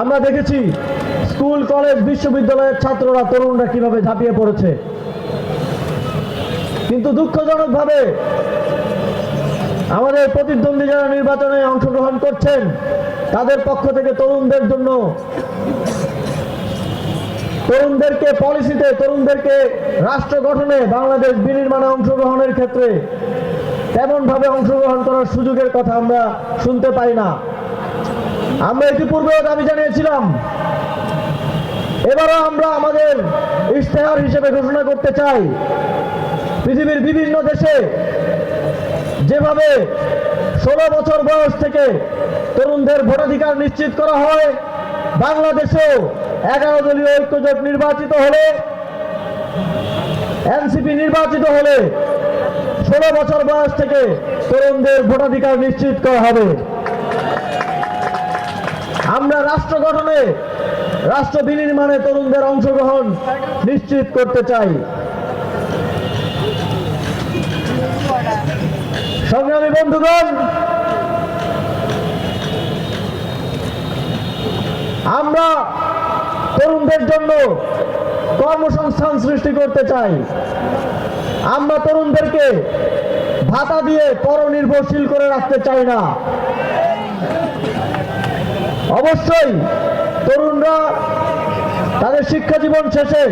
আমরা দেখেছি school, college, বিশ্ববিদ্যালয়ের ছাত্ররা তরুণরা কীভাবে ঝাঁপিয়ে পড়েছে। কিন্তু দুঃখজনকভাবে আমাদের প্রতিদ্বন্দ্বী যারা নির্বাচনে অংশগ্রহণ করছেন, তাদের পক্ষ থেকে তরুণদের জন্য তরুণদেরকে পলিসিতে, তরুণদেরকে রাষ্ট্র গঠনে বাংলাদেশ বিনির্মাণে অংশগ্রহণের ক্ষেত্রে তেমনভাবে অংশগ্রহণ করার সুযোগের কথা আমরা শুনতে পাই না। আমরা ইতিপূর্বেও দাবি জানিয়েছিলাম। এবারও আমরা আমাদের ইশতেহার হিসেবে ঘোষণা করতে চাই। পৃথিবীর বিভিন্ন দেশে যেভাবে ষোলো বছর বয়স থেকে তরুণদের ভোটাধিকার নিশ্চিত করা হয়, বাংলাদেশেও এগারো দলীয় ঐক্যজোট নির্বাচিত হলে, এনসিপি নির্বাচিত হলে ষোলো বছর বয়স থেকে তরুণদের ভোটাধিকার নিশ্চিত করা হবে। আমরা রাষ্ট্র গঠনে, রাষ্ট্র বিনির্মাণে তরুণদের অংশগ্রহণ নিশ্চিত করতে চাই। সংগ্রামী বন্ধুগণ, আমরা তরুণদের জন্য কর্মসংস্থান সৃষ্টি করতে চাই। আমরা তরুণদেরকে ভাতা দিয়ে পরনির্ভরশীল করে রাখতে চাই না। অবশ্যই তরুণরা তাদের শিক্ষা জীবন শেষে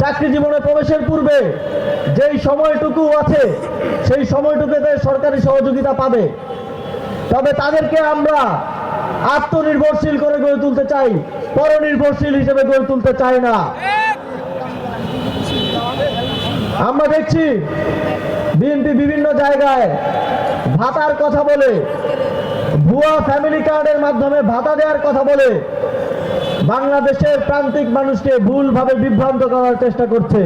চাকরি জীবনে প্রবেশের পূর্বে যেই সময়টুকু আছে, সেই সময়টুকুতে সরকারি সহযোগিতা পাবে। তবে তাদেরকে আমরা আত্মনির্ভরশীল করে গড়ে তুলতে চাই, পরনির্ভরশীল হিসেবে গড়ে তুলতে চাই না। আমরা দেখছি বিএনপি বিভিন্ন জায়গায় ভাতার কথা বলে ভুয়া কার্ডের মাধ্যমে ভাতা দেওয়ার কথা বলে বাংলাদেশের প্রান্তিক মানুষকে ভুলভাবে বিভ্রান্ত করার চেষ্টা করছে।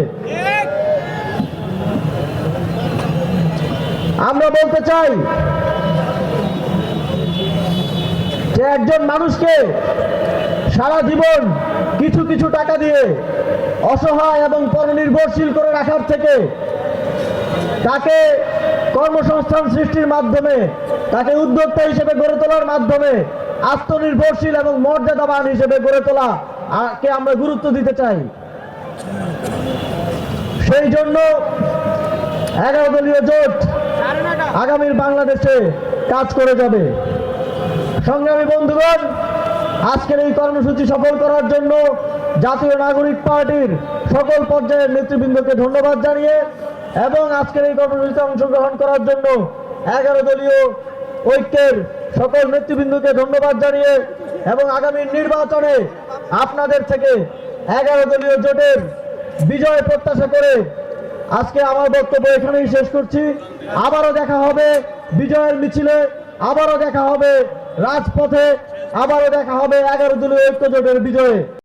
আমরা বলতে চাই যে একজন মানুষকে সারা জীবন কিছু কিছু টাকা দিয়ে অসহায় এবং পরনির্ভরশীল করে রাখার থেকে তাকে কর্মসংস্থান সৃষ্টির মাধ্যমে, তাকে উদ্যোক্তা হিসেবে গড়ে তোলার মাধ্যমে আত্মনির্ভরশীল এবং মর্যাদাবান হিসেবে গড়ে তোলা কে আমরা গুরুত্ব দিতে চাই। সেই জন্য এগারো দলীয় জোট আগামীর বাংলাদেশে কাজ করে যাবে। সংগ্রামী বন্ধুগণ, আজকের এই কর্মসূচি সফল করার জন্য জাতীয় নাগরিক পার্টির সকল পর্যায়ের নেতৃবৃন্দকে ধন্যবাদ জানিয়ে এবং আজকের এই কর্মসূচিতে অংশগ্রহণ করার জন্য এগারো দলীয় ঐক্যের সকল নেতৃবৃন্দকে ধন্যবাদ জানিয়ে এবং আগামী নির্বাচনে আপনাদের থেকে এগারো দলীয় জোটের বিজয় প্রত্যাশা করে আজকে আমার বক্তব্য এখানেই শেষ করছি। আবারও দেখা হবে বিজয়ের মিছিলে, আবারও দেখা হবে রাজপথে, আবারও দেখা হবে এগারো দলীয় ঐক্য জোটের বিজয়ে।